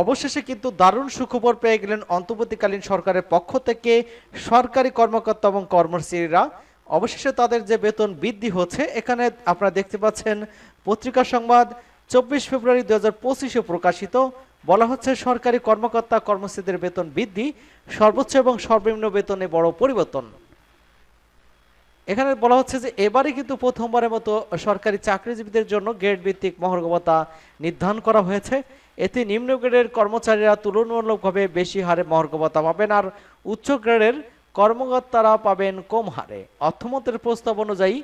অবশেষে কিন্তু দারুণ সুখবর পেয়ে গেলেন অন্তর্বর্তীকালীন সরকারের পক্ষ থেকে সরকারি কর্মকর্তা এবং কর্মচারীরা। অবশেষে তাদের যে বেতন বৃদ্ধি হচ্ছে, এখানে আপনারা দেখতে পাচ্ছেন পত্রিকা সংবাদ, চব্বিশ ফেব্রুয়ারি দু হাজার পঁচিশে প্রকাশিত। বলা হচ্ছে সরকারি কর্মকর্তা কর্মচারীদের বেতন বৃদ্ধি, সর্বোচ্চ এবং সর্বনিম্ন বেতনে বড় পরিবর্তন। এখানে বলা হচ্ছে যে এবারে কিন্তু প্রথমবারের মতো সরকারি চাকরিজীবীদের জন্য গ্রেড ভিত্তিক মহর্গবতা নির্ধারণ করা হয়েছে। এতে নিম্ন গ্রেডের কর্মচারীরা তুলনামূলকভাবে বেশি হারে মহর্গবতা পাবেন আর উচ্চ গ্রেডের কর্মকর্তারা পাবেন কম হারে। অর্থমন্ত্রের প্রস্তাব অনুযায়ী,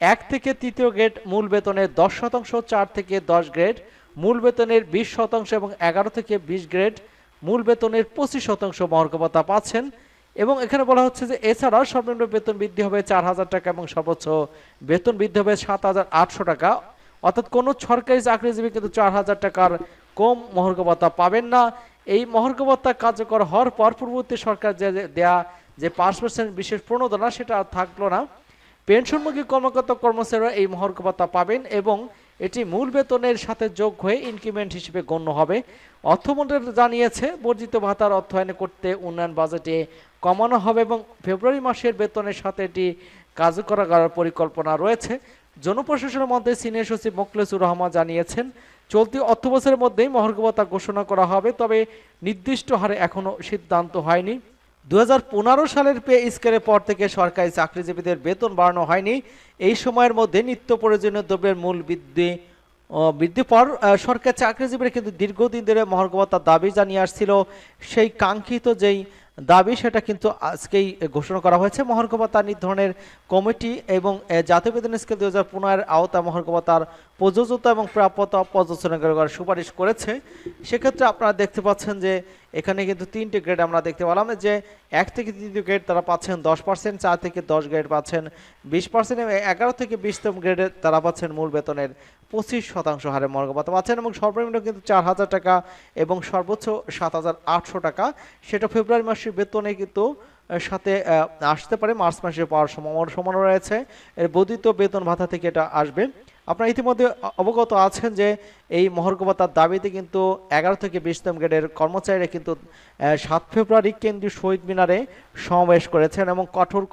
এক থেকে তৃতীয় গ্রেড মূল বেতনের দশ শতাংশ, চার থেকে দশ গ্রেড মূল বেতনের বিশ শতাংশ এবং এগারো থেকে বিশ গ্রেড মূল বেতনের পঁচিশ শতাংশ মহর্গবতা পাচ্ছেন। এবং এখানে বলা হচ্ছে যে এছাড়াও সর্বনিম্ন বেতন বৃদ্ধি হবে চার হাজার টাকা এবং সর্বোচ্চ বেতন বৃদ্ধি হবে সাত হাজার আটশো টাকা। অর্থাৎ কোনো সরকারি চাকরিজীবী কিন্তু চার হাজার টাকার কম মহর্ঘ ভাতা পাবেন না। এই মহর্ঘ ভাতা কার্যকর হওয়ার পর পূর্ববর্তী সরকার যে দেয়া যে পাঁচ পার্সেন্ট বিশেষ প্রণোদনা সেটা আর থাকল না। পেনশনমুখী কর্মকর্তা কর্মচারীরা এই মহর্ঘ ভাতা পাবেন এবং এটি মূল বেতনের সাথে যোগ হয়ে ইনক্রিমেন্ট হিসেবে গণ্য হবে। অর্থমন্ত্রী জানিয়েছে, বর্জিত ভাতার অর্থায়ন করতে উন্নয়ন বাজেটে কমানো হবে এবং ফেব্রুয়ারি মাসের বেতনের সাথে এটি কার্যকর করার পরিকল্পনা রয়েছে। জনপ্রশাসনের মধ্যে সিনিয়র সচিব মোখলেসুর রহমান জানিয়েছেন, চলতি অর্থবছরের মধ্যেই মহর্ঘ ভাতা ঘোষণা করা হবে, তবে নির্দিষ্ট হারে এখনও সিদ্ধান্ত হয়নি। দুই হাজার পনেরো সালের পে স্কেলের পর থেকে সরকারি চাকরিজীবীদের বেতন বাড়ানো হয়নি। এই সময়ের মধ্যে নিত্য প্রয়োজনীয় দ্রব্যের মূল বৃদ্ধি বৃদ্ধির পর সরকারি চাকরিজীবীরা কিন্তু দীর্ঘদিন ধরে মহর্গবতার দাবি জানিয়ে আসছিল। সেই কাঙ্ক্ষিত যেই দাবি, সেটা কিন্তু আজকেই ঘোষণা করা হয়েছে। মহর্গবতা নির্ধারণের কমিটি এবং জাতীয় বেতন স্কেল দু হাজার পনেরোর আওতা মহর্গবতার প্রযোজ্যতা এবং প্রাপ্যতা পর্যালোচনা করার সুপারিশ করেছে। সেক্ষেত্রে আপনারা দেখতে পাচ্ছেন যে এখানে কিন্তু তিনটে গ্রেড আমরা দেখতে পেলাম যে এক থেকে তৃতীয় গ্রেড তারা পাচ্ছেন দশ পার্সেন্ট চার থেকে দশ গ্রেড পাচ্ছেন বিশ পার্সেন্ট এবং এগারো থেকে বিশতম গ্রেডে তারা পাচ্ছেন মূল বেতনের পঁচিশ শতাংশ হারে মর্গপাতা পাচ্ছেন এবং সর্বনিম্ন কিন্তু চার হাজার টাকা এবং সর্বোচ্চ সাত হাজার আটশো টাকা। সেটা ফেব্রুয়ারি মাসের বেতনে কিন্তু সাথে আসতে পারে। মার্চ মাসে পাওয়ার সম্ভাবনা রয়েছে। এর বর্ধিত বেতন ভাতা থেকে এটা আসবে। আপনারা ইতিমধ্যে অবগত আছেন যে এই মহর্গবতার দাবিতে কিন্তু এগারো থেকে বিশতম গ্রেডের কর্মচারীরা কিন্তু সাত ফেব্রুয়ারি কেন্দ্রীয় শহীদ মিনারে সমাবেশ করেছেন এবং কঠোর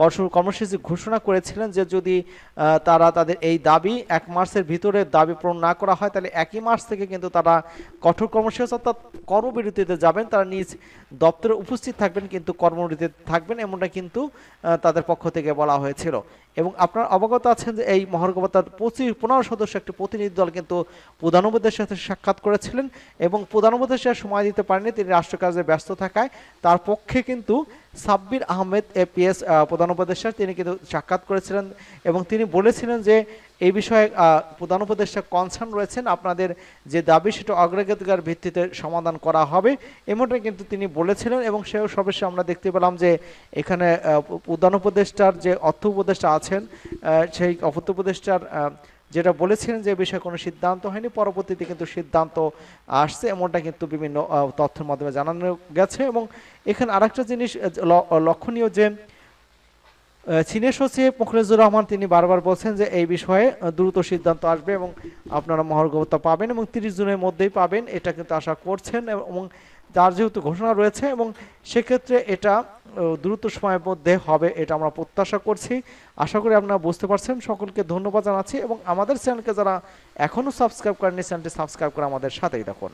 কঠোর কর্মসূচি ঘোষণা করেছিলেন যে যদি তারা তাদের এই দাবি এক মাসের ভিতরে দাবি পূরণ না করা হয়, তাহলে একই মাস থেকে কিন্তু তারা কঠোর কর্মসূচি অর্থাৎ কর্মবিরতিতে যাবেন। তারা নিজ দপ্তরে উপস্থিত থাকবেন, কিন্তু কর্মবিরতিতে থাকবেন, এমনটা কিন্তু তাদের পক্ষ থেকে বলা হয়েছিল। এবং আপনার অবগত আছেন যে এই মহার্গবতার পঁচিশ, পনেরো সদস্য একটি প্রতিনিধি দল কিন্তু প্রধান সাথে সাক্ষাৎ করেছিলেন এবং প্রধান সাথে সময় দিতে পারেনি তিনি রাষ্ট্রকাজে ব্যস্ত থাকায়। তার পক্ষে কিন্তু Sabbir Ahmed A P S প্রধান উপদেষ্টা, তিনি কিন্তু সাক্ষাৎ করেছিলেন এবং তিনি বলেছিলেন যে এই বিষয়ে প্রধান উপদেষ্টা কনসার্ন রয়েছেন। আপনাদের যে দাবি, সেটা অগ্রাধিকার ভিত্তিতে সমাধান করা হবে। এমনটা কিন্তু তিনি বলেছিলেন এবং সেও সর্বশেষে আমরা দেখতে পেলাম যে এখানে প্রধান উপদেষ্টার যে অর্থ উপদেষ্টা আছেন সেই অর্থ উপদেষ্টার যেটা বলেছিলেন যে বিষয়ে কোনো সিদ্ধান্ত হয়নি। পরবর্তীতে কিন্তু সিদ্ধান্ত আসছে। এমনটা কিন্তু বিভিন্ন তথ্যের মাধ্যমে জানানো গেছে। এবং এখানে আরেকটা জিনিস লক্ষণীয় যে চীনের সচিব মুখলেজুর রহমান তিনি বারবার বলছেন যে এই বিষয়ে দ্রুত সিদ্ধান্ত আসবে এবং আপনারা মহর্গবতা পাবেন এবং তিরিশ জুনের মধ্যেই পাবেন, এটা কিন্তু আশা করছেন এবং তার যেহেতু ঘোষণা রয়েছে এবং সেক্ষেত্রে এটা দ্রুত সময়ের মধ্যে হবে এটা আমরা প্রত্যাশা করছি। আশা করি আপনারা বুঝতে পারছেন। সকলকে ধন্যবাদ জানাচ্ছি এবং আমাদের চ্যানেলকে যারা এখনও সাবস্ক্রাইব করেননি, চ্যানেলটি সাবস্ক্রাইব করে আমাদের সাথেই থাকুন।